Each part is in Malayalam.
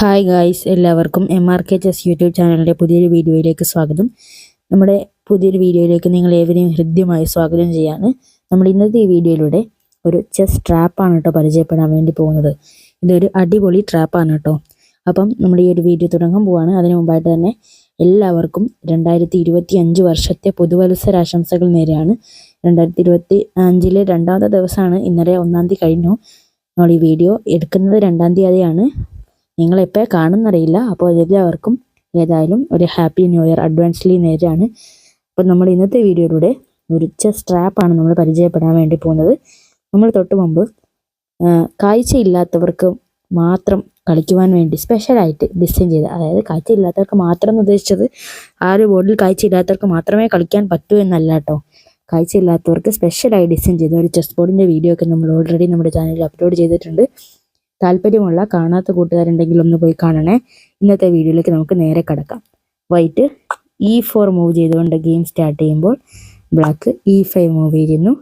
ഹായ് ഗായ്സ് എല്ലാവർക്കും M R K chess YouTube ചാനലിന്റെ പുതിയൊരു വീഡിയോയിലേക്ക് സ്വാഗതം. നമ്മുടെ പുതിയൊരു വീഡിയോയിലേക്ക് നിങ്ങൾ ഏവരെയും ഹൃദ്യമായി സ്വാഗതം ചെയ്യാണ്. നമ്മൾ ഇന്നത്തെ ഈ വീഡിയോയിലൂടെ ഒരു ചെസ് ട്രാപ്പാണ് കേട്ടോ പരിചയപ്പെടാൻ വേണ്ടി പോകുന്നത്. ഇതൊരു അടിപൊളി ട്രാപ്പാണ് കേട്ടോ. അപ്പം നമ്മൾ ഈ ഒരു വീഡിയോ തുടങ്ങാൻ പോവാണ്. അതിനു മുമ്പായിട്ട് തന്നെ എല്ലാവർക്കും രണ്ടായിരത്തി ഇരുപത്തി അഞ്ച് വർഷത്തെ പുതുവത്സരാശംസകൾ നേരെയാണ്. രണ്ടായിരത്തി ഇരുപത്തി അഞ്ചിലെ രണ്ടാമത്തെ ദിവസമാണ്. ഇന്നലെ ഒന്നാം തീയതി കഴിഞ്ഞു. നമ്മൾ ഈ വീഡിയോ എടുക്കുന്നത് രണ്ടാം തീയതിയാണ്. നിങ്ങൾ എപ്പോൾ കാണുന്നറിയില്ല. അപ്പോൾ എല്ലാവർക്കും ഏതായാലും ഒരു ഹാപ്പി ന്യൂ ഇയർ. അഡ്വാൻസ്ലി നേരാണ് അപ്പോൾ നമ്മൾ ഇന്നത്തെ വീഡിയോയിലൂടെ ഒരു സ്ട്രാപ്പാണ് ട്രാപ്പാണ് നമ്മൾ പരിചയപ്പെടാൻ വേണ്ടി പോകുന്നത്. നമ്മൾ തൊട്ട് മുമ്പ് കാഴ്ചയില്ലാത്തവർക്ക് മാത്രം കളിക്കുവാൻ വേണ്ടി സ്പെഷ്യലായിട്ട് ഡിസൈൻ ചെയ്ത് അതായത് കാഴ്ചയില്ലാത്തവർക്ക് മാത്രം എന്ന് ഉദ്ദേശിച്ചത് ആ ഒരു ബോർഡിൽ കാഴ്ചയില്ലാത്തവർക്ക് മാത്രമേ കളിക്കാൻ പറ്റൂ എന്നല്ല കേട്ടോ. കാഴ്ചയില്ലാത്തവർക്ക് സ്പെഷ്യലായി ഡിസൈൻ ചെയ്ത ഒരു ചെസ് ബോർഡിന്റെ വീഡിയോ ഒക്കെ നമ്മൾ ഓൾറെഡി നമ്മുടെ ചാനലിൽ അപ്ലോഡ് ചെയ്തിട്ടുണ്ട്. താല്പര്യമുള്ള കാണാത്ത കൂട്ടുകാരുണ്ടെങ്കിൽ ഒന്ന് പോയി കാണണേ. ഇന്നത്തെ വീഡിയോയിലേക്ക് നമുക്ക് നേരെ കടക്കാം. വൈറ്റ് ഇ ഫോർ മൂവ് ചെയ്തുകൊണ്ട് ഗെയിം സ്റ്റാർട്ട് ചെയ്യുമ്പോൾ ബ്ലാക്ക് ഇ ഫൈവ് മൂവ് ചെയ്യുന്നു.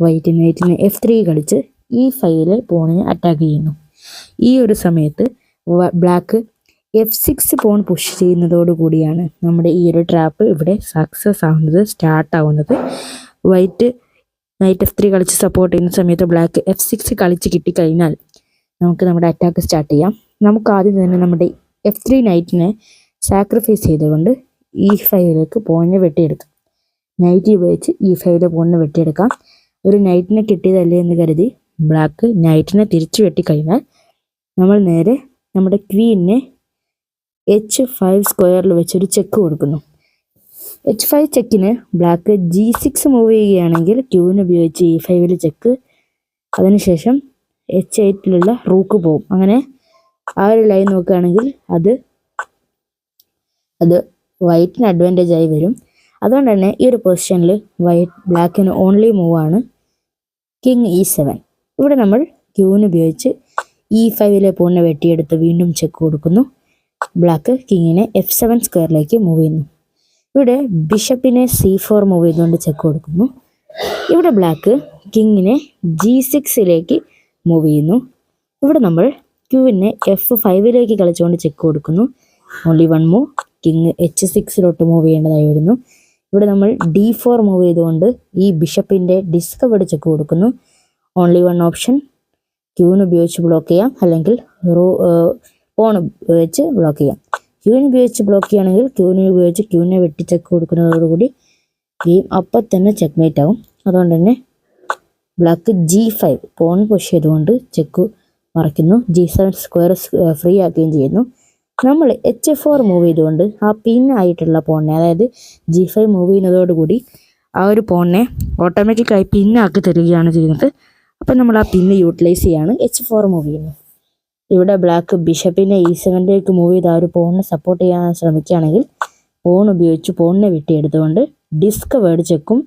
വൈറ്റിന് വൈറ്റിന് എഫ് ത്രീ കളിച്ച് ഇ ഫൈവിലെ പോണിനെ അറ്റാക്ക് ചെയ്യുന്നു. ഈ ഒരു സമയത്ത് black F six pawn push ചെയ്യുന്നതോടുകൂടിയാണ് നമ്മുടെ ഈ ഒരു ട്രാപ്പ് ഇവിടെ സക്സസ് ആവുന്നത് സ്റ്റാർട്ട് ആവുന്നത്. വൈറ്റ് നൈറ്റ് എഫ് ത്രീ കളിച്ച് സപ്പോർട്ട് ചെയ്യുന്ന സമയത്ത് ബ്ലാക്ക് എഫ് സിക്സ് കളിച്ച് കിട്ടിക്കഴിഞ്ഞാൽ നമുക്ക് നമ്മുടെ അറ്റാക്ക് സ്റ്റാർട്ട് ചെയ്യാം. നമുക്ക് ആദ്യം തന്നെ നമ്മുടെ എഫ് ത്രീ നൈറ്റിനെ സാക്രിഫൈസ് ചെയ്തുകൊണ്ട് ഇ ഫൈവിലേക്ക് പോയിന്റ് വെട്ടിയെടുക്കാം. നൈറ്റ് ഉപയോഗിച്ച് ഇ ഫൈവിലെ പോയിന്റ് വെട്ടിയെടുക്കാം. ഒരു നൈറ്റിനെ കിട്ടിയതല്ലേ എന്ന് കരുതി ബ്ലാക്ക് നൈറ്റിനെ തിരിച്ചു വെട്ടിക്കഴിഞ്ഞാൽ നമ്മൾ നേരെ നമ്മുടെ ക്വീനെ എച്ച് ഫൈവ് സ്ക്വയറിൽ വെച്ചൊരു ചെക്ക് കൊടുക്കുന്നു. എച്ച് ഫൈവ് ചെക്കിന് ബ്ലാക്ക് ജി സിക്സ് മൂവ് ചെയ്യുകയാണെങ്കിൽ ക്യൂവിന് ഉപയോഗിച്ച് ഇ ഫൈവിൽ ചെക്ക് അതിനുശേഷം എച്ച് എയ്റ്റിലുള്ള റൂക്ക് പോകും അങ്ങനെ ആ ഒരു ലൈൻ നോക്കുകയാണെങ്കിൽ അത് അത് വൈറ്റിന് അഡ്വാന്റേജ് ആയി വരും. അതുകൊണ്ട് തന്നെ ഈ ഒരു പൊസിഷനിൽ വൈറ്റ് ബ്ലാക്കിന് ഓൺലി മൂവ് ആണ് കിങ് ഇ സെവൻ ഇവിടെ നമ്മൾ ക്യൂവിന് ഉപയോഗിച്ച് ഇ ഫൈവിലെ പൂണിനെ വെട്ടിയെടുത്ത് വീണ്ടും ചെക്ക് കൊടുക്കുന്നു. ബ്ലാക്ക് കിങ്ങിനെ എഫ് സെവൻ സ്ക്വയറിലേക്ക് മൂവ് ചെയ്യുന്നു. ഇവിടെ ബിഷപ്പിനെ സി ഫോർ മൂവ് ചെയ്തുകൊണ്ട് ചെക്ക് കൊടുക്കുന്നു. ഇവിടെ ബ്ലാക്ക് കിങ്ങിനെ ജി സിക്സിലേക്ക് മൂവ് ചെയ്യുന്നു. ഇവിടെ നമ്മൾ ക്യൂവിനെ എഫ് ഫൈവിലേക്ക് കളിച്ചുകൊണ്ട് ചെക്ക് കൊടുക്കുന്നു. Only one move king H സിക്സിലോട്ട് move ചെയ്യേണ്ടതായി വരുന്നു. ഇവിടെ നമ്മൾ ഡി ഫോർ മൂവ് ചെയ്തുകൊണ്ട് ഈ ബിഷപ്പിന്റെ ഡിസ്കവേർഡ് ചെക്ക് കൊടുക്കുന്നു. ഓൺലി വൺ ഓപ്ഷൻ ക്യൂവിന് ഉപയോഗിച്ച് ബ്ലോക്ക് ചെയ്യാം. അല്ലെങ്കിൽ റോ പോൺ ഉപയോഗിച്ച് ബ്ലോക്ക് ചെയ്യാം. ക്യൂവിന് ഉപയോഗിച്ച് ബ്ലോക്ക് ചെയ്യുകയാണെങ്കിൽ ക്യൂവിനെ ഉപയോഗിച്ച് ക്യൂവിനെ വെട്ടി ചെക്ക് കൊടുക്കുന്നതോടുകൂടി ഗെയിം അപ്പം തന്നെ ചെക്ക് മേറ്റ് ആവും. അതുകൊണ്ട് തന്നെ black G five pawn push ചെയ്തുകൊണ്ട് ചെക്ക് മറയ്ക്കുന്നു. ജി സെവൻ സ്ക്വയർ ഫ്രീ ആക്കുകയും ചെയ്യുന്നു. നമ്മൾ എച്ച് ഫോർ മൂവ് ചെയ്തുകൊണ്ട് ആ പിൻ ആയിട്ടുള്ള പോണിനെ അതായത് ജി ഫൈവ് മൂവ് ചെയ്യുന്നതോടുകൂടി ആ ഒരു പോണിനെ ഓട്ടോമാറ്റിക്കായി പിന്നാക്കി തരികയാണ് ചെയ്യുന്നത്. അപ്പം നമ്മൾ ആ പിന്ന് യൂട്ടിലൈസ് ചെയ്യാണ് എച്ച് ഫോർ മൂവ് ചെയ്യുന്നു ഇവിടെ ബ്ലാക്ക് ബിഷപ്പിനെ ഇ സെവനിലേക്ക് മൂവ് ചെയ്ത് ആ ഒരു പോണിനെ സപ്പോർട്ട് ചെയ്യാൻ ശ്രമിക്കുകയാണെങ്കിൽ പോൺ ഉപയോഗിച്ച് പോണിനെ വെട്ടിയെടുത്തുകൊണ്ട് ഡിസ്ക് വേർഡ് ചെക്കും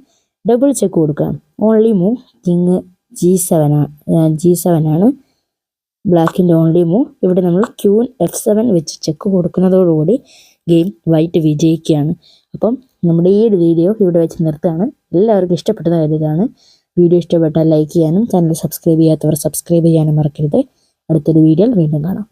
ഡബിൾ ചെക്ക് കൊടുക്കാം only move king G seven G seven ആണ്. ബ്ലാക്കിന്റെ ഓൺലി മൂവ് ഇവിടെ നമ്മൾ ക്യൂൻ എഫ് സെവൻ വെച്ച് ചെക്ക് കൊടുക്കുന്നതോടുകൂടി ഗെയിം വൈറ്റ് വിജയിക്കുകയാണ്. അപ്പം നമ്മുടെ ഈ ഒരു വീഡിയോ ഇവിടെ വെച്ച് നിർത്തുകയാണ്. എല്ലാവർക്കും ഇഷ്ടപ്പെട്ടത് വീഡിയോ ഇഷ്ടപ്പെട്ടാൽ ലൈക്ക് ചെയ്യാനും ചാനൽ സബ്സ്ക്രൈബ് ചെയ്യാത്തവർ സബ്സ്ക്രൈബ് ചെയ്യാനും മറക്കരുത്. അടുത്തൊരു വീഡിയോയിൽ വീണ്ടും കാണാം.